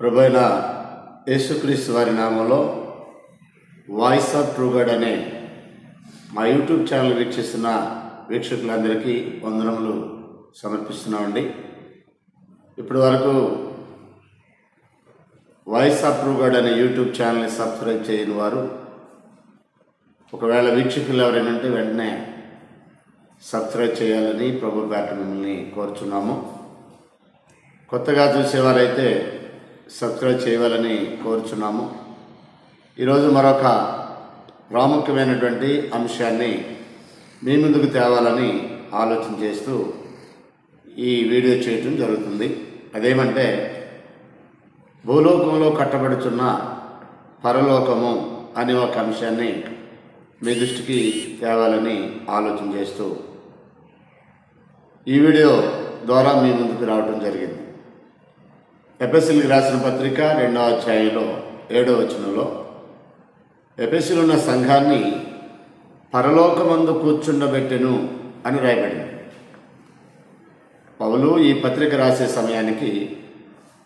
ప్రభైన యేసుక్రీస్తు వారి నామంలో వాయిస్ ఆఫ్ ట్రూగడ్ అనే మా యూట్యూబ్ ఛానల్ వీక్షిస్తున్న వీక్షకులందరికీ వందనములు సమర్పిస్తున్నామండి. ఇప్పటి వరకు వాయిస్ ఆఫ్ ట్రూగడ్ అనే యూట్యూబ్ ఛానల్ని సబ్స్క్రైబ్ చేయని వారు ఒకవేళ వీక్షకులు ఎవరైనా ఉంటే వెంటనే సబ్స్క్రైబ్ చేయాలని ప్రభు పేట మిమ్మల్ని కోరుచున్నాము. కొత్తగా చూసేవారైతే సబ్స్క్రైబ్ చేయాలని కోరుచున్నాము. ఈరోజు మరొక ప్రాముఖ్యమైనటువంటి అంశాన్ని మీ ముందుకు తేవాలని ఆలోచన చేస్తూ ఈ వీడియో చేయటం జరుగుతుంది. అదేమంటే భూలోకంలో కట్టబడుచున్న పరలోకము అనే ఒక అంశాన్ని మీ దృష్టికి తేవాలని ఆలోచన చేస్తూ ఈ వీడియో ద్వారా మీ ముందుకు రావడం జరిగింది. ఎపిఎస్సీలకు రాసిన పత్రిక రెండవ అధ్యాయంలో ఏడవ వచనంలో ఎపిఎస్సీలు ఉన్న సంఘాన్ని పరలోకమందు కూర్చుండబెట్టెను అని రాయబడింది. పౌలు ఈ పత్రిక రాసే సమయానికి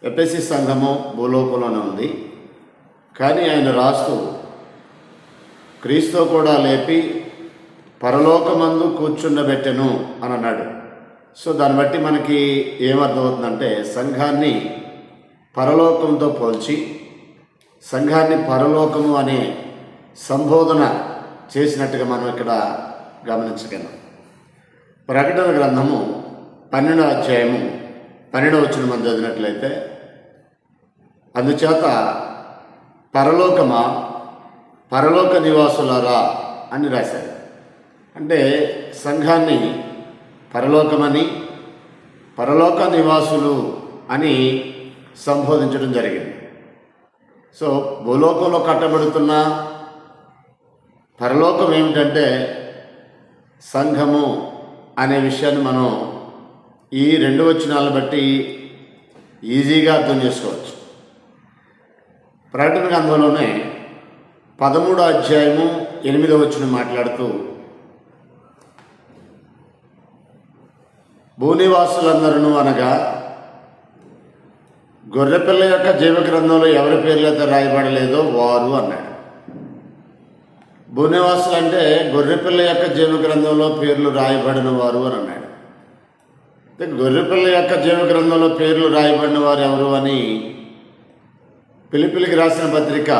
ఎపిఎస్సి సంఘము భూలోకంలోనే ఉంది. కానీ ఆయన రాస్తూ క్రీస్తు కూడా లేపి పరలోకమందు కూర్చుండబెట్టెను అని అన్నాడు. సో దాన్ని బట్టి మనకి ఏమర్థమవుతుందంటే సంఘాన్ని పరలోకంతో పోల్చి సంఘాన్ని పరలోకము అనే సంబోధన చేసినట్టుగా మనం ఇక్కడ గమనించగలం. ప్రకటన గ్రంథము పన్నెండవ అధ్యాయము పన్నెండవ వచ్చిన మనం చదివినట్లయితే అందుచేత పరలోకమా పరలోక నివాసులారా అని రాశారు. అంటే సంఘాన్ని పరలోకమని పరలోక నివాసులు అని సంబోధించడం జరిగింది. సో భూలోకంలో కట్టబడుతున్న పరలోకం ఏమిటంటే సంఘము అనే విషయాన్ని మనం ఈ రెండు వచనాలను బట్టి ఈజీగా అర్థం చేసుకోవచ్చు. ప్రకటన గ్రంథంలోనే పదమూడో అధ్యాయము ఎనిమిదో వచ్చిన మాట్లాడుతూ భూనివాసులందరూ అనగా గొర్రెపిల్ల యొక్క జీవ గ్రంథంలో ఎవరి పేర్లైతే రాయబడలేదో వారు అన్నాడు. భూనివాసులు అంటే గొర్రెపిల్ల యొక్క జీవ గ్రంథంలో పేర్లు రాయబడిన వారు అని అన్నాడు. గొర్రెపిల్ల యొక్క జీవ గ్రంథంలో పేర్లు రాయబడిన వారు ఎవరు అని పిలిపిలికి రాసిన పత్రిక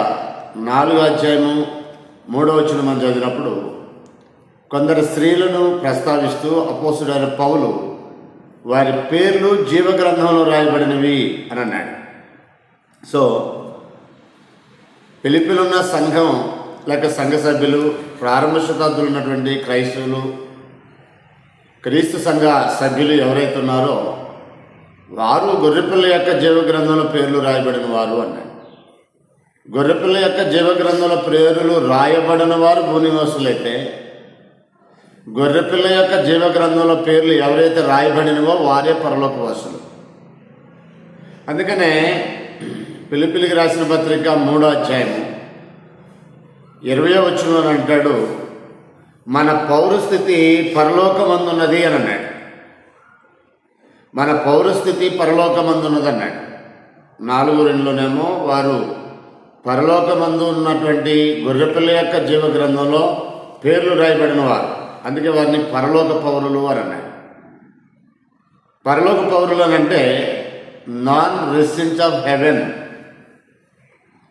నాలుగో అధ్యాయము మూడో వచ్చిన మనం చదివినప్పుడు కొందరు స్త్రీలను ప్రస్తావిస్తూ అపోసుడైన పౌలు వారి పేర్లు జీవగ్రంథంలో రాయబడినవి అని అన్నాడు. సో పిలిపిలున్న సంఘం లేక సంఘ సభ్యులు ప్రారంభ శతాబ్దులు ఉన్నటువంటి క్రైస్తవులు క్రీస్తు సంఘ సభ్యులు ఎవరైతే ఉన్నారో వారు గొర్రెపిల్ల యొక్క జీవ గ్రంథంలో పేర్లు రాయబడిన వారు అన్నాడు. గొర్రెపిల్ల యొక్క జీవ గ్రంథంలో పేర్లు రాయబడిన వారు భూనివాసులైతే గొర్రెపిల్ల యొక్క జీవ గ్రంథంలో పేర్లు ఎవరైతే రాయబడినవో వారే పరలోకవాసులు. అందుకనే పిలిపిలికి రాసిన పత్రిక మూడో అధ్యాయం ఇరవయో వచ్చిన అంటాడు మన పౌరస్థితి పరలోకమందున్నది అని అన్నాడు. మన పౌరస్థితి పరలోకమందున్నది అన్నాడు నాలుగు రెండులోనేమో వారు పరలోకమందు ఉన్నటువంటి గొర్రెపిల్ల యొక్క జీవ గ్రంథంలో పేర్లు రాయబడిన వారు. అందుకే వారిని పరలోక పౌరులు అని అన్నారు. పరలోక పౌరులు అని అంటే నాన్ రెసిడెన్స్ ఆఫ్ హెవెన్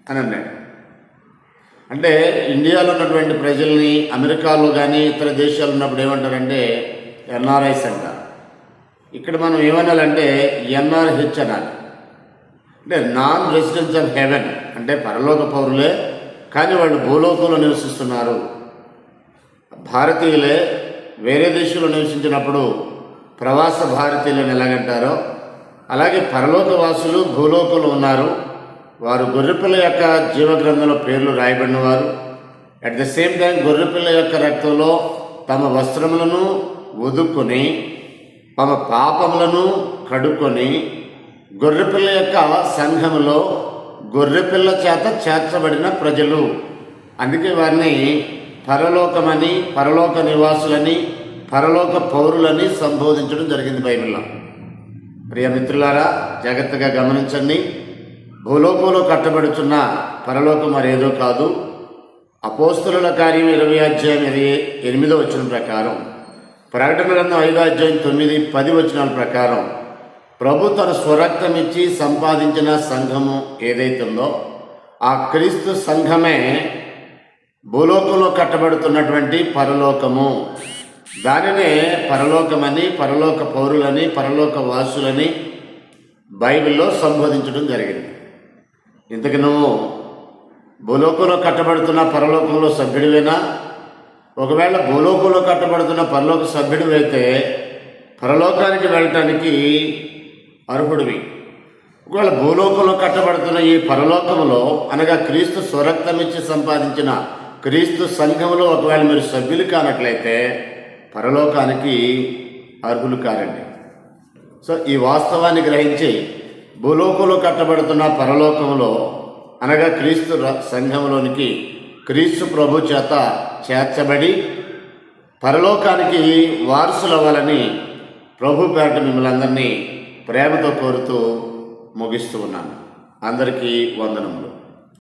అని అన్నాడు అంటే ఇండియాలో ఉన్నటువంటి ప్రజల్ని అమెరికాలో కానీ ఇతర దేశాలు ఉన్నప్పుడు ఏమంటారంటే ఎన్ఆర్ఐస్ అంటారు ఇక్కడ మనం ఏమనాలంటే ఎన్ఆర్హెచ్ అనాలి. అంటే నాన్ రెసిడెన్స్ ఆఫ్ హెవెన్ అంటే పరలోక పౌరులే కానీ వాళ్ళు భూలోకంలో నివసిస్తున్నారు. భారతీయులే వేరే దేశంలో నివసించినప్పుడు ప్రవాస భారతీయులను ఎలాగంటారో అలాగే పరలోక వాసులు భూలోకంలో ఉన్నారు. వారు గొర్రెపిల్ల యొక్క జీవగ్రంథంలో పేర్లు రాయబడిన వారు అట్ ద సేమ్ టైం గొర్రెపిల్ల యొక్క రక్తంలో తమ వస్త్రములను వదుక్కొని తమ పాపములను కడుక్కొని గొర్రెపిల్ల యొక్క సంఘములో గొర్రెపిల్ల చేత చేర్చబడిన ప్రజలు. అందుకే వారిని పరలోకమని పరలోక నివాసులని పరలోక పౌరులని సంబోధించడం జరిగింది బైబిల్లో. ప్రియ మిత్రులారా జాగ్రత్తగా గమనించండి. భూలోకంలో కట్టబడుచున్న పరలోకం మరేదో కాదు. అపోస్తుల కార్యం ఇరవై అధ్యాయం ఇరవై ఎనిమిదో వచ్చిన ప్రకారం ప్రకటన గ్రంథం ఐదో అధ్యాయం తొమ్మిది పది వచనాల ప్రకారం ప్రభు తన స్వరక్తం ఇచ్చి సంపాదించిన సంఘము ఏదైతుందో ఆ క్రీస్తు సంఘమే భూలోకంలో కట్టబడుతున్నటువంటి పరలోకము. దానినే పరలోకమని పరలోక పౌరులని పరలోక వాసులని బైబిల్లో సంబోధించడం జరిగింది. ఇంతకు నువ్వు భూలోకంలో కట్టబడుతున్న పరలోకంలో సభ్యుడివేనా? ఒకవేళ భూలోకంలో కట్టబడుతున్న పరలోక సభ్యుడివైతే పరలోకానికి వెళ్ళటానికి అర్హుడివి. ఒకవేళ భూలోకంలో కట్టబడుతున్న ఈ పరలోకములో అనగా క్రీస్తు స్వరక్తమిచ్చి సంపాదించిన క్రీస్తు సంఘంలో ఒకవేళ మీరు సభ్యులు కానట్లయితే పరలోకానికి అర్హులు కారండి. సో ఈ వాస్తవాన్ని గ్రహించి భూలోకంలో కట్టబడుతున్న పరలోకంలో అనగా క్రీస్తు సంఘంలోనికి క్రీస్తు ప్రభు చేత చేర్చబడి పరలోకానికి వారసులవ్వాలని ప్రభు పేట మిమ్మల్ని అందరినీ ప్రేమతో కోరుతూ ముగిస్తూ ఉన్నాను. అందరికీ వందనములు.